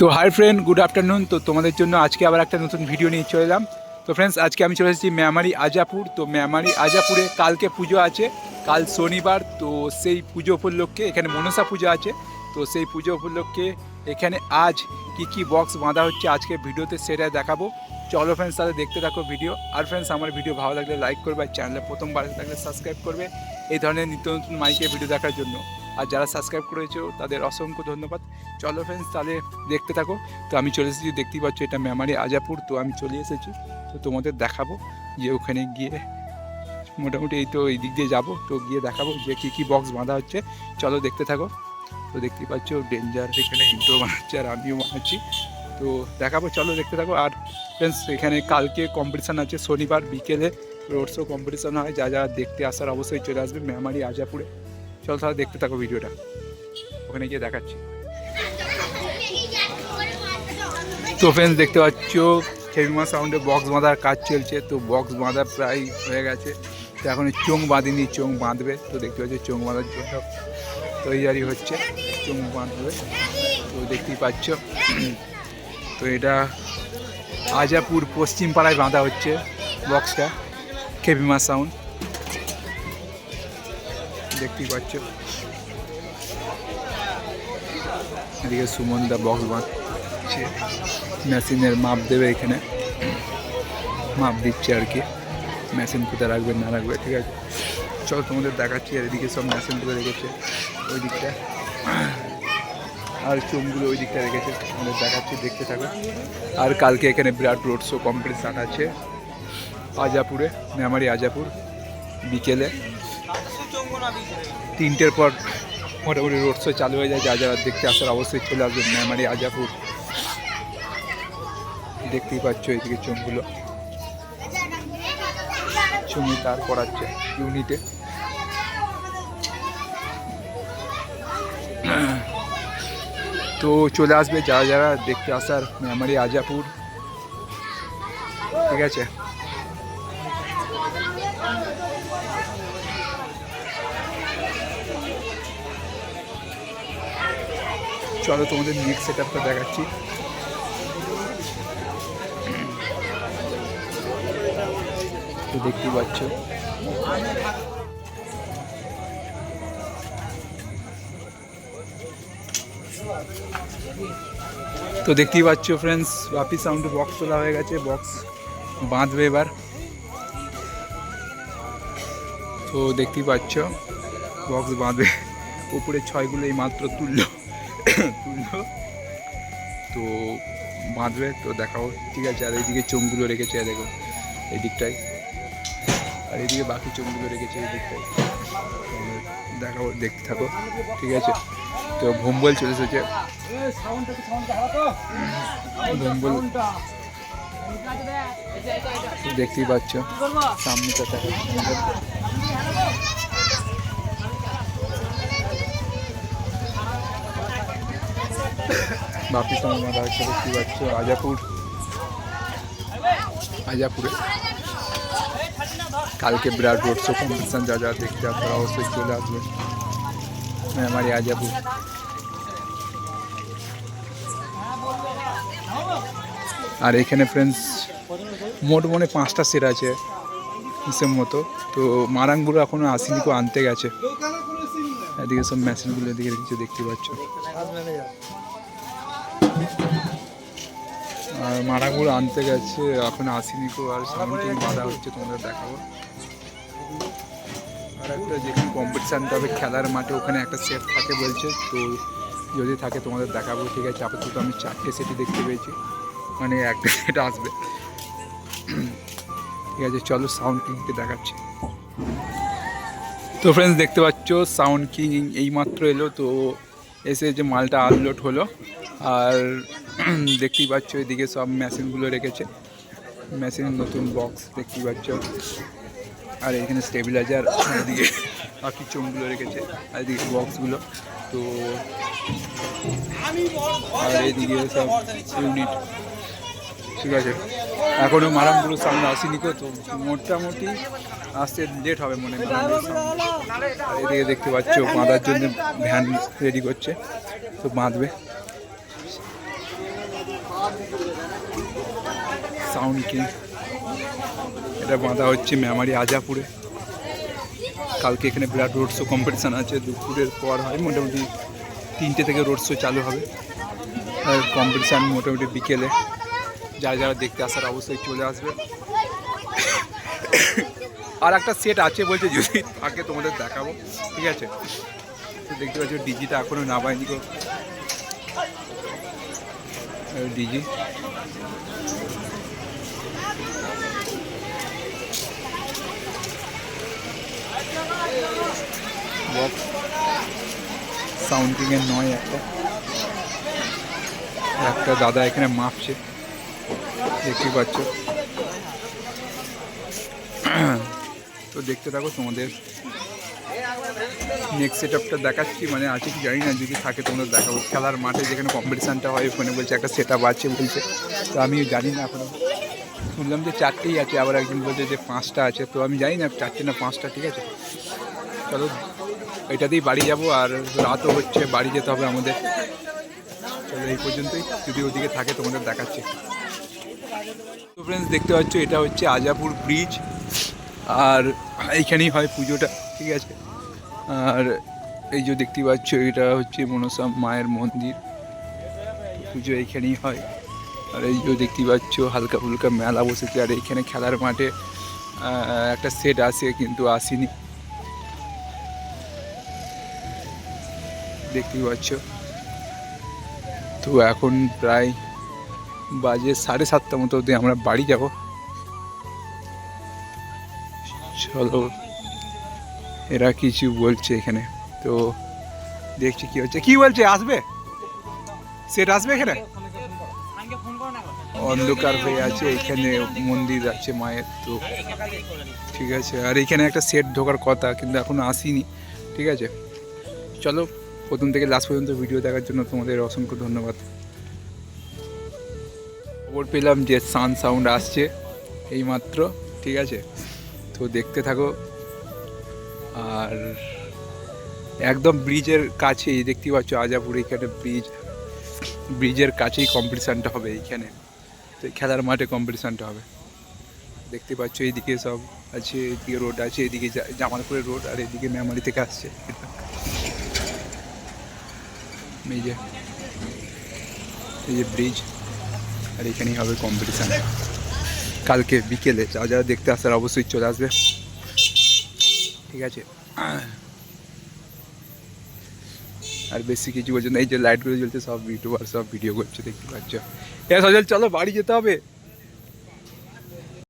তো hi friend good afternoon তো তোমাদের জন্য আজকে আবার একটা নতুন ভিডিও নিয়ে চলে এলাম। তো ফ্রেন্ডস আজকে আমি চলে এসেছি মেমারি আজাপুর। তো মেমারি আজাপুরে কালকে পুজো আছে, কাল শনিবার, তো সেই পুজো উপলক্ষে এখানে মনসা পুজো আছে। তো সেই পুজো উপলক্ষে এখানে আজ কি কি বক্স বাঁধা হচ্ছে আজকে ভিডিওতে সেটা দেখাবো। চলো ফ্রেন্ডস তাহলে দেখতে থাকো ভিডিও আর ফ্রেন্ডস আমার ভিডিও ভালো লাগলে লাইক করবে, আর চ্যানেলে প্রথমবার থাকলে সাবস্ক্রাইব করবে। এই ধরনের নিত্য নতুন মাইকের ভিডিও দেখার জন্য। আর যারা সাবস্ক্রাইব করেছ, তাদের অসংখ্য ধন্যবাদ। চলো ফ্রেন্ডস তাহলে দেখতে থাকো। তো আমি চলে এসেছি, দেখতেই পাচ্ছ এটা মেমারি আজাপুর। তো আমি চলে এসেছি, তো তোমাদের দেখাবো যে ওখানে গিয়ে মোটামুটি এই তো এই দিক দিয়ে যাব, তো গিয়ে দেখাবো যে কী কী বক্স বাঁধা হচ্ছে। চলো দেখতে থাকো। তো দেখতেই পাচ্ছ ডেঞ্জার এখানে ইন্টো বানাচ্ছে আর আমিও বানাচ্ছি। তো দেখাবো, চলো দেখতে থাকো। আর ফ্রেন্ডস এখানে কালকে কম্পিটিশান আছে, শনিবার বিকেলে রোড শো কম্পিটিশান হয়। যা যা দেখতে আসার অবশ্যই চলে আসবে মেমারি আজাপুরে। চলো তাহলে দেখতে থাকো ভিডিওটা। ওখানে গিয়ে দেখাচ্ছি। তো ফ্রেন্ডস দেখতে পাচ্ছ খেমিমা সাউন্ডে বক্স বাঁধার কাজ চলছে। তো বক্স বাঁধা প্রায় হয়ে গেছে। তো এখন চোং বাঁধেনি চোং বাঁধবে। তো দেখতে পাচ্ছি চোং বাঁধার জন্য তৈরি হচ্ছে চোং বাঁধবে। তো দেখতেই পাচ্ছ। তো এটা আজাপুর পশ্চিম পাড়ায় বাঁধা হচ্ছে বক্সটা খেমিমা সাউন্ড দেখতেই পাচ্ছ। এদিকে সুমন দা বক্স বাঁধছে মেশিনের মাপ দেবে এখানে। মাপ দিচ্ছে আর কি। মেশিন কোথায় রাখবে না রাখবে, ঠিক আছে। চল তোমাদের দেখাচ্ছি আর এদিকে সব মেশিন মেশিনগুলো রেখেছে। ওই দিকটা আর চোমগুলো ওই দিকটা রেখেছে। তোমাদের দেখাচ্ছি, দেখতে থাকো। আর কালকে এখানে বিরাট রোড শো কম্পিটিশান আছে। আজাপুরে, মেমারি আজাপুর, বিকেলে। তিনটের পর মোটামুটি রোড শো চালু হয়ে যায়, যা যারা দেখতে আসার অবশ্যই চলে আসবে, মেমারি, আজাপুর। দেখতেই পাচ্ছ এইদিকে চোখগুলো চুমি তার করাচ্ছে ইউনিটে। তো চলে আসবে যারা যারা দেখতে আসার, মেমারি, আজাপুর। ঠিক আছে? চলো তোমাদের নেক্সট সেট আপটা দেখাচ্ছি। তো পাচ্ছ। তো দেখতেই পাচ্ছ ফ্রেন্ডস বাপি সাউন্ডে বক্স তোলা হয়ে গেছে বক্স বাঁধবে এবার। তো দেখতেই পাচ্ছ বক্স বাঁধবে, উপরে ছয়গুলো এই মাত্র তুললো। তো বাঁধবে, তো দেখাও। ঠিক আছে, আর এইদিকে চোঙগুলো রেখেছে দেখো, এই আর এইদিকে বাকি চোঙগুলো রেখেছে, এই দিকটায়। দেখাও, দেখতে থাকো, ঠিক আছে। তো ভোম্বল চলে এসেছে। ভোম্বল। দেখতেই পাচ্ছ, সামনেটা দেখা বাপি সঙ্গে হচ্ছে দেখতেই পাচ্ছ আজাপুর আজাপুরে কালকে বিরাট রোড শো কম্পিটিশন যা যা দেখতে আপনারা অবশ্যই চলে আসবেন। আমারই আজাপুর আর এখানে ফ্রেন্ডস মোট মনে পাঁচটা সেট আছে, হিসেব মতো। তো মারাংগুলো এখনও আসেনি, কেউ আনতে গেছে। এদিকে সব মেশিনগুলো এদিকে কিছু দেখতে পাচ্ছ। আর মারাগুলো আনতে গেছে, এখন আসেনি কেউ আর সামনে বাধা হচ্ছে, তোমাদের দেখাবো। আর একটা যেখানে কম্পিটিশানটা হবে খেলার মাঠে, ওখানে একটা সেট থাকে বলছে, তো যদি থাকে তোমাদের দেখাবো, ঠিক আছে, আপাতত আমি চারটে সেটি দেখতে পেয়েছি মানে একটা সেট আসবে। ঠিক আছে, চলো সাউন্ড কিংকে দেখাচ্ছি। তো ফ্রেন্ডস দেখতে পাচ্ছ সাউন্ড কিং এইমাত্র এলো, তো এসে যে মালটা আনলোড হলো, আর দেখতেই পাচ্ছ, এদিকে সব মেশিনগুলো রেখেছে। মেশিন, নতুন বক্স দেখতেই পাচ্ছ। আর এখানে স্টেবিলাইজার এদিকে বাকি চোমগুলো রেখেছে, আর এদিকে বক্সগুলো তো আর এদিকে সব ইউনিট ঠিক আছে। এখনও মারামগুলো সামনে আসেনি তো মোটামুটি আসতে লেট হবে মনে এদিকে দেখতে পাচ্ছ, বাঁধার জন্য ভ্যান রেডি করছে, তো বাঁধবে। সাউন্ড কিং এটা বাঁধা হচ্ছে মেমারি আজাপুরে। কালকে এখানে বিরাট রোড শো কম্পিটিশান আছে, দুপুরের পর হয়, মোটামুটি তিনটে থেকে রোড শো চালু হবে। আর কম্পিটিশান মোটামুটি বিকেলে। যারা যারা দেখতে আসার অবশ্যই চলে আসবে। আর একটা সেট আছে বলছে, যদি থাকে তোমাদের দেখাবো। ঠিক আছে? দেখতে পাচ্ছ, ডিজিটা এখনও নামায়নি ডিজি বক্স সাউন্ডিংয়ের নয় একটা একটা দাদা এখানে মাপছে। দেখতে পাচ্ছ? তো দেখতে থাকো তোমাদের নেক্সট সেট আপটা দেখাচ্ছি মানে আছে কি জানি না, যদি থাকে তোমাদের দেখাবো। খেলার মাঠে যেখানে কম্পিটিশানটা হয়, ওখানে বলছে একটা সেট আপ আছে বলছে। তো আমি জানি না এখনও। শুনলাম যে চারটেই আছে, আবার একজন বলছে যে পাঁচটা আছে। তো আমি জানি না, চারটে না পাঁচটা, ঠিক আছে? চলো, এটাতেই বাড়ি যাব, আর রাতও হচ্ছে, বাড়ি যেতে হবে আমাদের। চলো, এই পর্যন্তই। যদি ওদিকে থাকে, তোমাদের দেখাচ্ছে। তো ফ্রেন্ডস দেখতে পাচ্ছ, এটা হচ্ছে আজাপুর ব্রিজ আর এইখানেই হয় পুজোটা, ঠিক আছে? আর এই যে দেখতে পাচ্ছ, এটা হচ্ছে মনসা মায়ের মন্দির। পুজো এইখানেই হয়। আর এই যে দেখতে পাচ্ছ, হালকা ফুলকা মেলা বসেছে। আর এইখানে খেলার মাঠে একটা সেট আছে, কিন্তু আসেনি। দেখতেই পাচ্ছ। তো এখন প্রায় বাজে সাড়ে সাতটা মতো অবধি আমরা বাড়ি যাব। চলো। এরা কিছু বলছে এখানে। তো দেখছি কি হচ্ছে। কি বলছে? আসবে? সেট আসবে এখানে? অন্ধকার হয়ে আছে, এখানে মন্দির আছে মায়ের, তো ঠিক আছে। আর এখানে একটা সেট ঢোকার কথা, কিন্তু এখনও আসেনি। ঠিক আছে। চলো, প্রথম থেকে লাস্ট পর্যন্ত ভিডিও দেখার জন্য তোমাদের অসংখ্য ধন্যবাদ। খবর পেলাম যে সান সাউন্ড আসছে, এইমাত্র। ঠিক আছে। তো দেখতে থাকো। আর একদম ব্রিজের কাছেই দেখতে পাচ্ছ আজাপুর, এখানে ব্রিজ, ব্রিজের কাছেই কম্পিটিশানটা হবে এইখানে। তো খেলার মাঠে কম্পিটিশানটা হবে। দেখতে পাচ্ছ এইদিকে সব আছে, এদিকে রোড আছে, এদিকে জামালপুরের রোড আর এদিকে মেমারি থেকে আসছে। এই যে এই যে ব্রিজ আর এখানেই হবে কম্পিটিশান কালকে বিকেলে, যা যারা দেখতে আসার অবশ্যই চলে আসবে। ঠিক আছে। আর বেশি কিছু বলছে না, এই যে লাইটগুলো জ্বলছে, সব ইউটিউবার সব ভিডিও করছে, দেখতে পাচ্ছ। হ্যাঁ সজল, চলো বাড়ি যেতে হবে।